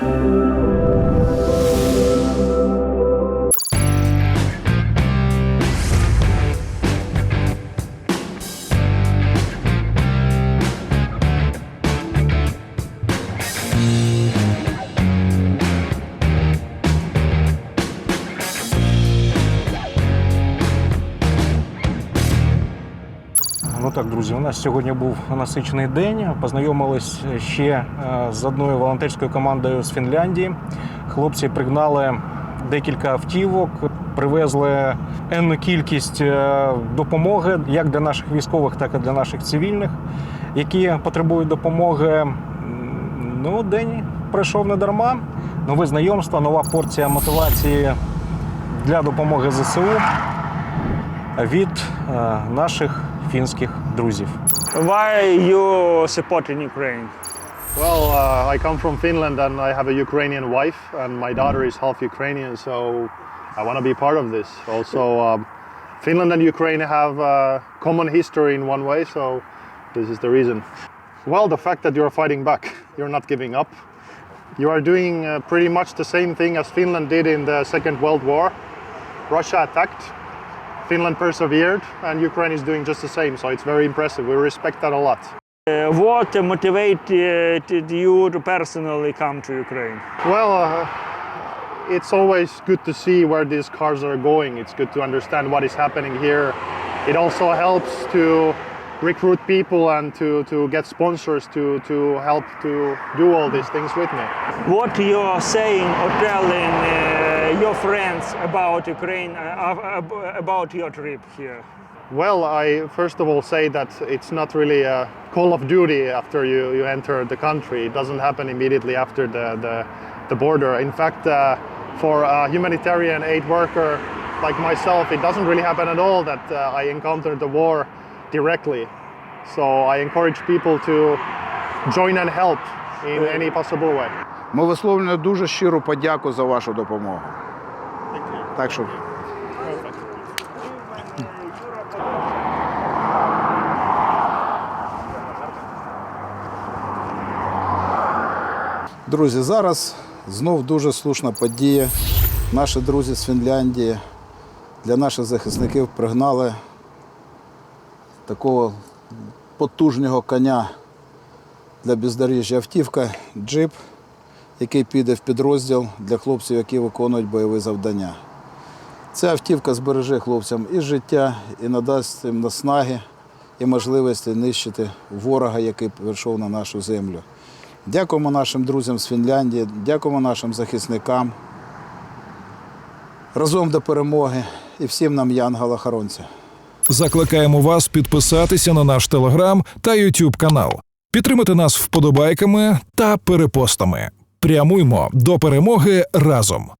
Thank you. Ну так, друзі, у нас сьогодні був насичений день. Познайомились ще е, з одною волонтерською командою з Фінляндії. Хлопці пригнали декілька автівок, привезли енну кількість е, допомоги як для наших військових, так і для наших цивільних, які потребують допомоги. Ну, день пройшов не дарма. Нове знайомство, нова порція мотивації для допомоги ЗСУ від е, наших фінських друзів. Why you supporting Ukraine? Well, uh, I come from Finland and I have a Ukrainian wife, and my daughter is half Ukrainian, so I want to be part of this. Also, um, Finland and Ukraine have uh, common history in one way, so this is the reason. Well, the fact that you're fighting back, you're not giving up. You are doing uh, pretty much the same thing as Finland did in the Second World War. Russia attacked, Finland persevered, and Ukraine is doing just the same, so it's very impressive. We respect that a lot. Uh, what motivated you to personally come to Ukraine? Well, uh, it's always good to see where these cars are going. It's good to understand what is happening here. It also helps to recruit people and to, to get sponsors to, to help to do all these things with me. What you are saying or telling uh, your friends about Ukraine, uh, about your trip here? Well, I first of all say that it's not really a call of duty after you, you enter the country. It doesn't happen immediately after the, the, the border. In fact, uh, for a humanitarian aid worker like myself, it doesn't really happen at all that uh, I encounter the war directly. So I encourage people to join and help in any possible way. Ми висловлюємо дуже щиру подяку за вашу допомогу. Так що Друзі, зараз знов дуже слушна подія. Наші друзі з Фінляндії для наших захисників пригнали такого потужного коня для бездоріжжя автівка, джип, який піде в підрозділ для хлопців, які виконують бойові завдання. Ця автівка збереже хлопцям і життя, і надасть їм наснаги, і можливості нищити ворога, який прийшов на нашу землю. Дякуємо нашим друзям з Фінляндії, дякуємо нашим захисникам. Разом до перемоги і всім нам янгола-хоронця. Закликаємо вас підписатися на наш телеграм та Ютуб канал, підтримати нас вподобайками та перепостами. Прямуймо до перемоги разом.